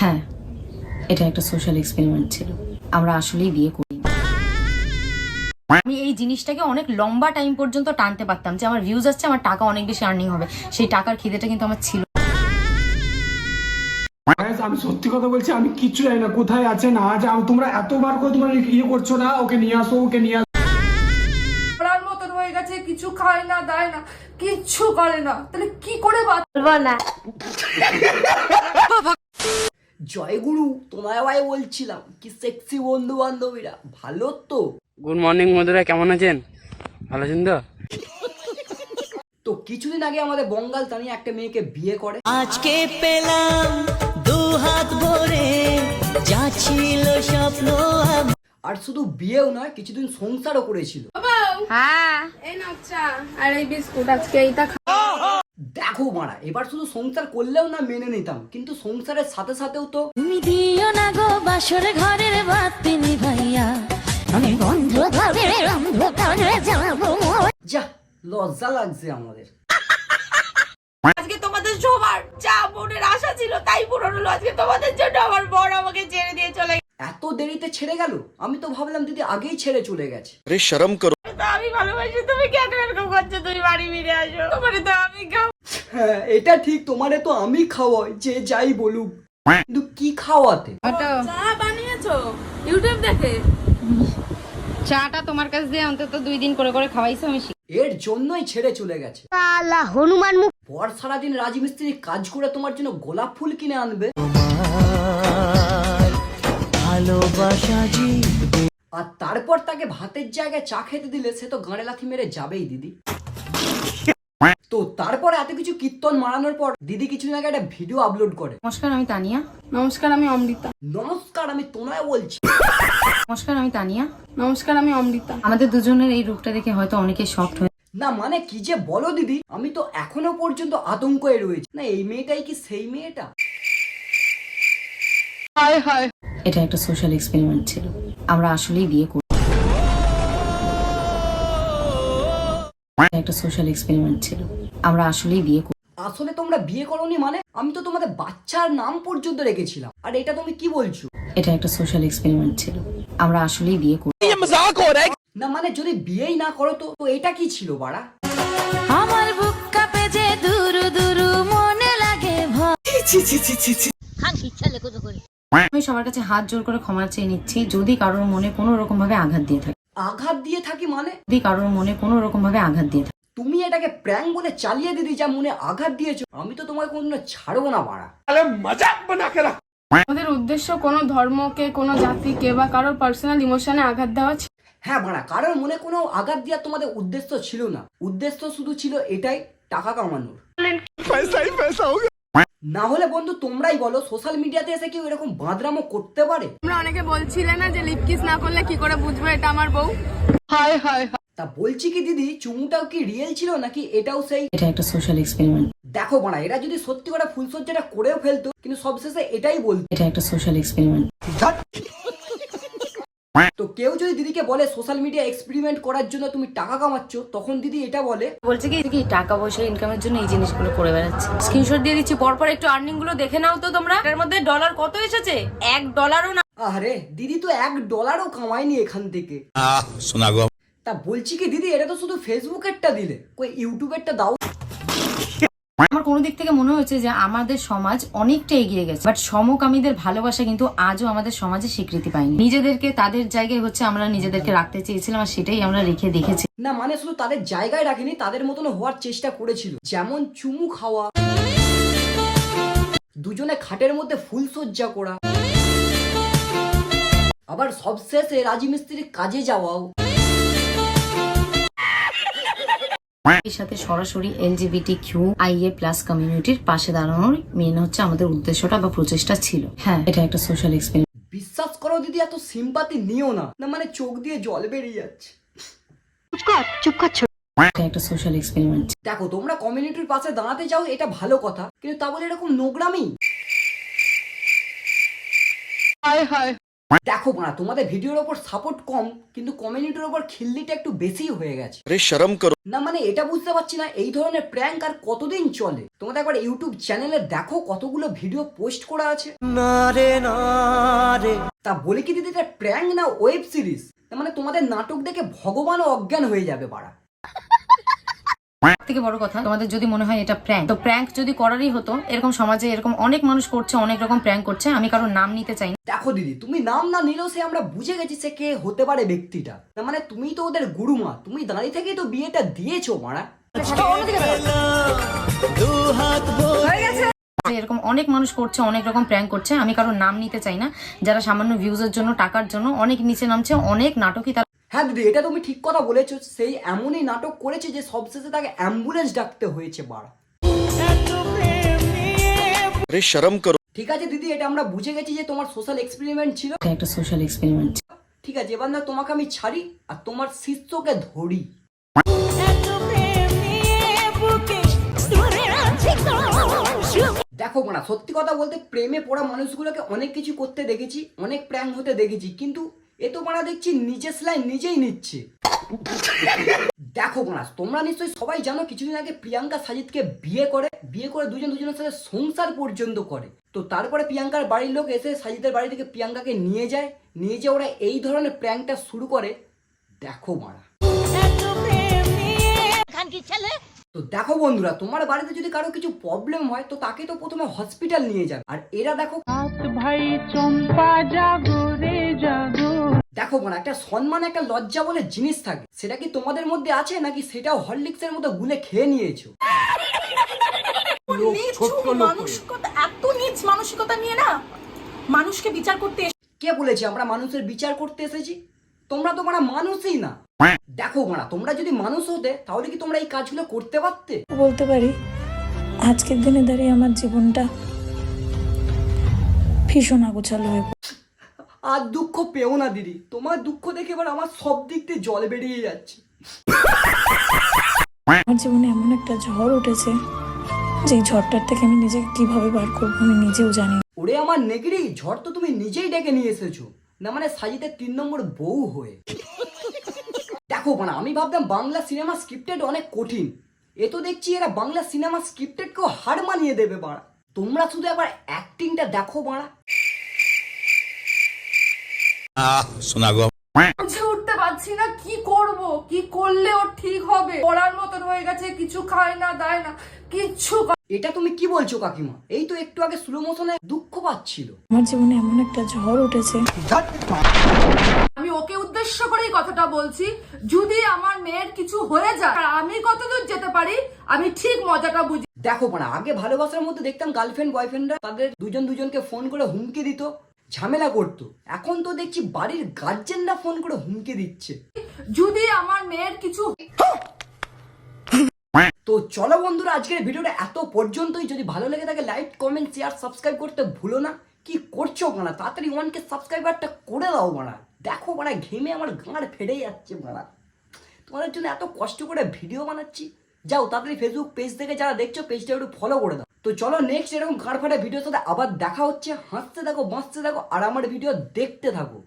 হ্যাঁ এটা একটা সোশ্যাল এক্সপেরিমেন্ট ছিল। আমরা আসলেই বিয়ে করি। আমি এই জিনিসটাকে অনেক লম্বা টাইম পর্যন্ত টানতে পারতাম যে আমার ভিউজ আসছে আমার টাকা অনেক বেশি আর্নিং হবে। সেই টাকার খিদেটা কিন্তু আমার ছিল। আমি সত্যি কথা বলছি আমি কিচ্ছু জানি না কোথায় আছে না আছে আমি তোমরা এতবার করে তোমরা ইয়ে করছ না ওকে নিয়ে আসো ওকে নিয়ে আসো। পড়ার মতন হয়ে গেছে কিছু খায় না দায় না কিচ্ছু করে না। তাহলে কি করে বাঁচ জয়গুরু তোমায় ভাই বলছিলাম কি সেক্সি বন্ধু বান্ধবীরা ভালো তো? গুড মর্নিং বন্ধুরা কেমন আছেন? ভালো আছেন তো? তো কিছুদিন আগে আমাদের বঙ্গাল তানিয়া একটা মেয়েকে বিয়ে করে। আজকে পেলাম দু হাত ভরে যা ছিল স্বপ্ন আর শুধু বিয়েও নয় কিছুদিন সংসারও করেছিল। হ্যাঁ। এই নাও আর এই বিস্কুট আজকে এইটা দেখো মারা এবার শুধু সংসার করলেও না মেনে নিতাম কিন্তু সংসারের সাথে সাথেও তো তুমি দিও না গো বাসর ঘরের বাতি নিভাইয়া আমি বন্ধ ঘরের অন্ধকারে যাব। যা লজ্জা লাগছে আমাদের। আজকে তোমাদের সবার যা মনের আশা ছিল তাই পূরণ হলো। আজকে তোমাদের জন্য আমার বড় আমাকে ছেড়ে দিয়ে চলে এত দেরিতে ছেড়ে গেল? আমি তো ভাবলাম দিদি আগেই ছেড়ে চলে গেছে। তো আমি ভালোবাসি তুমি কেন এরকম করছ? তুমি বাড়ি ফিরে আসো। তোমার তো আমি খাও হ্যাঁ এটা ঠিক তোমারে তো আমি খাওয়াই যে যাই বলুক। কিন্তু কি খাওয়াতে? চা বানিয়েছো? ইউটিউব দেখে? চাটা তোমার কাছ দিয়ে অন্তত দুই দিন করে করে খাওয়াইছো আমি এর জন্যই ছেড়ে চলে গেছে। হনুমান মুখ পর সারাদিন রাজমিস্ত্রি কাজ করে তোমার জন্য গোলাপ ফুল কিনে আনবে। ভালোবাসা আর তারপর তাকে ভাতের জায়গায় চা খেতে দিলে সে তো গাঁড়ে লাথি মেরে যাবেই দিদি। তো তারপর এত কিছু কীর্তন মারানোর পর দিদি কিছুদিন আগে একটা ভিডিও আপলোড করে। নমস্কার আমি তানিয়া। নমস্কার আমি অমৃতা। নমস্কার আমি তোনায় বলছি। নমস্কার আমি তানিয়া। নমস্কার আমি অমৃতা। আমাদের দুজনের এই রূপটা দেখে হয়তো অনেকে শক্ট হয়ে না মানে কি যে বলো দিদি আমি তো এখনও পর্যন্ত আতঙ্কে রয়েছি। না এই মেয়েটাই কি সেই মেয়েটা? এটা একটা সোশ্যাল এক্সপেরিমেন্ট ছিল। আমরা আসলেই বিয়ে করি। এটা একটা সোশ্যাল এক্সপেরিমেন্ট ছিল। আমরা আসলেই বিয়ে করি। আসলে তোমরা বিয়ে করনি মানে? আমি তো তোমাদের বাচ্চার নাম পর্যন্ত রেখেছিলাম। আর এটা তুমি কি বলছো? এটা একটা সোশ্যাল এক্সপেরিমেন্ট ছিল। আমরা আসলেই বিয়ে করি। না মানে যদি বিয়েই না করো তো তো এটা কি ছিল বাড়া? আমার বুক কাঁপে যে দুরু দুরু মনে লাগে ভয়। আমি সবার কাছে হাত জোর করে ক্ষমা চেয়ে নিচ্ছি যদি কারোর মনে কোনো রকম ভাবে আঘাত দিয়ে থাকে। আঘাত দিয়ে থাকি মানে? যদি কারোর মনে কোনো রকম ভাবে আঘাত দিয়ে থাকে। তুমি এটাকে প্র্যাঙ্ক বলে চালিয়ে দিদি যা মনে আঘাত দিয়েছ। আমি তো তোমার কোনো ছাড়বো না বাড়া আমাদের উদ্দেশ্য কোনো ধর্মকে কোনো জাতিকে বা কারোর পার্সোনাল ইমোশনে আঘাত দেওয়া ছিল হ্যাঁ ভাড়া কারোর মনে কোনো আঘাত দেওয়ার তোমাদের উদ্দেশ্য ছিল না। উদ্দেশ্য শুধু ছিল এটাই টাকা কামানোর। না হলে বন্ধু তোমরাই বলো সোশ্যাল মিডিয়াতে এসে কেউ এরকম বাঁদরামো করতে পারে? তোমরা অনেকে বলছিলে না যে লিপ কিস না করলে কি করে বুঝব? এটা আমার বউ। তা বলছি কি দিদি চুমুটাও কি রিয়েল ছিল নাকি এটাও সেই? এটা একটা সোশ্যাল এক্সপেরিমেন্ট দেখো বড়া এরা যদি সত্যি করে ফুলসজ্জাটা করেও ফেলতো কিন্তু সবশেষে এটাই বলতো। এটা একটা সোশ্যাল এক্সপেরিমেন্ট তো কেউ যদি দিদিকে বলে সোশ্যাল মিডিয়া এক্সপেরিমেন্ট করার জন্য তুমি টাকা কামাচ্ছ তখন দিদি এটা বলে। বলছে কি কি টাকা পয়সা ইনকামের জন্য এই জিনিসগুলো করে বেড়াচ্ছে। স্ক্রিনশট দিয়ে দিচ্ছি পরপর একটু আর্নিংগুলো দেখে নাও তো তোমরা। এর মধ্যে ডলার কত এসেছে? এক ডলারও না। আরে দিদি তো এক ডলারও কামায়নি এখান থেকে। তা বলছি কি দিদি এটা তো শুধু ফেসবুকেরটা দিলে। কই ইউটিউবেরটা দাও। আমার কোনো দিক থেকে মনে হয়েছে যে আমাদের সমাজ অনেকটা এগিয়ে গেছে বাট সমকামীদের ভালোবাসা কিন্তু আজও আমাদের সমাজে স্বীকৃতি পায়নি। নিজেদেরকে, তাদের জায়গায় হচ্ছে আমরা নিজেদেরকে রাখতে চেয়েছিলাম আর সেটাই আমরা রেখে দেখেছি। না মানে শুধু তাদের জায়গায় রাখিনি, তাদের মতন হওয়ার চেষ্টা করেছিল। যেমন চুমু খাওয়া, দুজনে খাটের মধ্যে ফুল সজ্জা করা, আবার সবশেষে রাজমিস্ত্রির কাজে যাওয়াও। এর সাথে সরাসরি এলজিবিটি কিউ আইএ প্লাস কমিউনিটির পাশে দাঁড়ানোর মেন হচ্ছে আমাদের উদ্দেশ্যটা বা প্রচেষ্টা ছিল। হ্যাঁ এটা একটা সোশ্যাল এক্সপেরিমেন্ট বিশ্বাস করো দিদি এত সিম্পাতি নিও না। না মানে চোখ দিয়ে জল বেরিয়ে যাচ্ছে। এটা একটা সোশ্যাল এক্সপেরিমেন্ট দেখো তোমরা কমিউনিটির পাশে দাঁড়াতে চাও এটা ভালো কথা। কিন্তু তা বলে এরকম নোংরামি? দেখো না তোমাদের ভিডিওর ওপর সাপোর্ট কম কিন্তু কমিউনিটির ওপর খিল্লিটা একটু বেশি হয়ে গেছে। আরে শরম করো। না মানে এটা বুঝতে পারছি না এই ধরনের প্র্যাঙ্ক আর কতদিন চলে? তোমাদের একবার ইউটিউব চ্যানেলে দেখো কতগুলো ভিডিও পোস্ট করা আছে। না রে না রে। তা বলে কি দিদি এটা প্র্যাঙ্ক না ওয়েব সিরিজ মানে তোমাদের নাটক দেখে ভগবানও অজ্ঞান হয়ে যাবে বাড়া। থেকে বড় কথা তোমাদের যদি মনে হয় এটা প্র্যাঙ্ক তো প্র্যাঙ্ক যদি করারই হতো এরকম সমাজে এরকম অনেক মানুষ করছে অনেক রকম প্র্যাঙ্ক করছে আমি কারোর নাম নিতে চাই না। দেখো দিদি তুমি নাম না নিলেও সে আমরা বুঝে গেছি সে কে হতে পারে ব্যক্তিটা। মানে তুমি তো ওদের গুরুমা তুমি দাঁড়িয়ে থেকেই তো বিয়েটা দিয়েছ মারা। এরকম অনেক মানুষ করছে অনেক রকম প্র্যাঙ্ক করছে আমি কারোর নাম নিতে চাই না। যারা সামান্য ভিউজের জন্য টাকার জন্য অনেক নিচে নামছে অনেক নাটকই তারা হ্যাঁ দিদি এটা তুমি ঠিক কথা বলেছ সেই এমনই নাটক করেছে যে সবশেষে তাকে অ্যাম্বুলেন্স ডাকতে হয়েছে বাড়া শরম করো। ঠিক আছে দিদি এটা আমরা বুঝে গেছি যে তোমার সোশ্যাল এক্সপেরিমেন্ট ছিল। একটা সোশ্যাল এক্সপেরিমেন্ট ঠিক আছে এবার না তোমাকে আমি ছাড়ি আর তোমার শিষ্যকে ধরি। দেখো না সত্যি কথা বলতে প্রেমে পড়া মানুষগুলোকে অনেক কিছু করতে দেখেছি অনেক প্র্যাং হতে দেখেছি কিন্তু এ তো মারা দেখছি নিজের সেলাই নিজেই নিচ্ছে। দেখো না তোমরা নিশ্চয়ই সবাই জানো কিছুদিন আগে প্রিয়াঙ্কা সাজিদকে বিয়ে করে বিয়ে করে দুজন দুজনের সাথে সংসার পর্যন্ত করে। তো তারপরে প্রিয়াঙ্কার বাড়ির লোক এসে সাজিদের বাড়ি থেকে প্রিয়াঙ্কাকে নিয়ে যায়, নিয়ে যেয়ে ওরা এই ধরনের প্র্যাঙ্কটা শুরু করে। দেখো মারা। তো দেখো বন্ধুরা, তোমার বাড়িতে যদি কারও কিছু প্রবলেম হয়, তো তাকে তো প্রথমে হসপিটাল নিয়ে যাবে। আর এরা দেখো দেখো বোন একটা সম্মান একটা লজ্জা বলে জিনিস থাকে। সেটা কি তোমাদের মধ্যে আছে নাকি সেটাও হরলিক্সের মতো গুলে খেয়ে নিয়েছো? মানসিকতা এত নিচ মানসিকতা নিয়ে না মানুষকে বিচার করতে কে বলেছে আমরা মানুষের বিচার করতে এসেছি? তোমরা তো মানে মানুষই না। দেখো না তোমরা যদি মানুষ হতে তাহলে কি তোমরা এই কাজগুলো করতে পারতে? বলতে পারি আজকের দিনে দাঁড়িয়ে আমার জীবনটা ভীষণ আগোছালো হয়ে। আর দুঃখ পেও না দিদি। তোমার দুঃখ দেখে এবার আমার সব দিক দিয়ে জল বেরিয়ে যাচ্ছে। আমার জীবনে এমন একটা ঝড় উঠেছে যে ঝড়টার থেকে আমি নিজেকে কীভাবে বার করব আমি নিজেও জানি। ওরে আমার নেগরি ঝড় তো তুমি নিজেই ডেকে নিয়ে এসেছ। না মানে সাজিতে তিন নম্বর বউ হয়ে। দেখো মানে আমি ভাবতাম বাংলা সিনেমা স্ক্রিপ্টেড অনেক কঠিন। এ তো দেখছি এরা বাংলা সিনেমা স্ক্রিপ্টেডকেও হার মানিয়ে দেবে বাড়া। তোমরা শুধু একবার অ্যাক্টিংটা দেখো বাড়া। বুঝে উঠতে পারছি না কি করব? কি করলে ও ঠিক হবে? পড়ার মতন হয়ে গেছে কিছু খায় না দেয় না কিচ্ছু এটা তুমি কি বলছো কাকিমা? এই তো একটু আগে স্লো মোশনে দুঃখ পাচ্ছিল। আমার জীবনে এমন একটা ঝড় উঠেছে। আমি ওকে উদ্দেশ্য করেই কথাটা বলছি যদি আমার মেয়ের কিছু হয়ে যায় আর আমি কতদূর যেতে পারি আমি ঠিক মজাটা বুঝি দেখো মানে আগে ভালোবাসার মধ্যে দেখতাম গার্লফ্রেন্ড বয়ফ্রেন্ডরা তাদের দুজন দুজনকে ফোন করে হুমকি দিত। ঝামেলা করতো। এখন তো দেখছি বাড়ির গার্জেনরা ফোন করে হুমকি দিচ্ছে। যদি আমার মেয়ের কিছু তো চলো বন্ধুরা আজকের ভিডিওটা এত পর্যন্তই। যদি ভালো লেগে থাকে লাইক কমেন্ট শেয়ার সাবস্ক্রাইব করতে ভুলো না। কি করছ মানা তাড়াতাড়ি ওয়ানকে সাবস্ক্রাইবারটা করে দাও মানা দেখো মানা ঘেমে আমার গাঁড় ফেটে যাচ্ছে মানা তোমাদের জন্য এত কষ্ট করে ভিডিও বানাচ্ছি। যাও তাড়াতাড়ি ফেসবুক পেজ থেকে যারা দেখছ পেজটা একটু ফলো করে দাও। তো চলো নেক্সট এরকম ঘাড় ফাটা ভিডিওর সাথে আবার দেখা হচ্ছে। হাসতে থাকো, বাঁচতে থাকো, আর আমার ভিডিও দেখতে থাকো।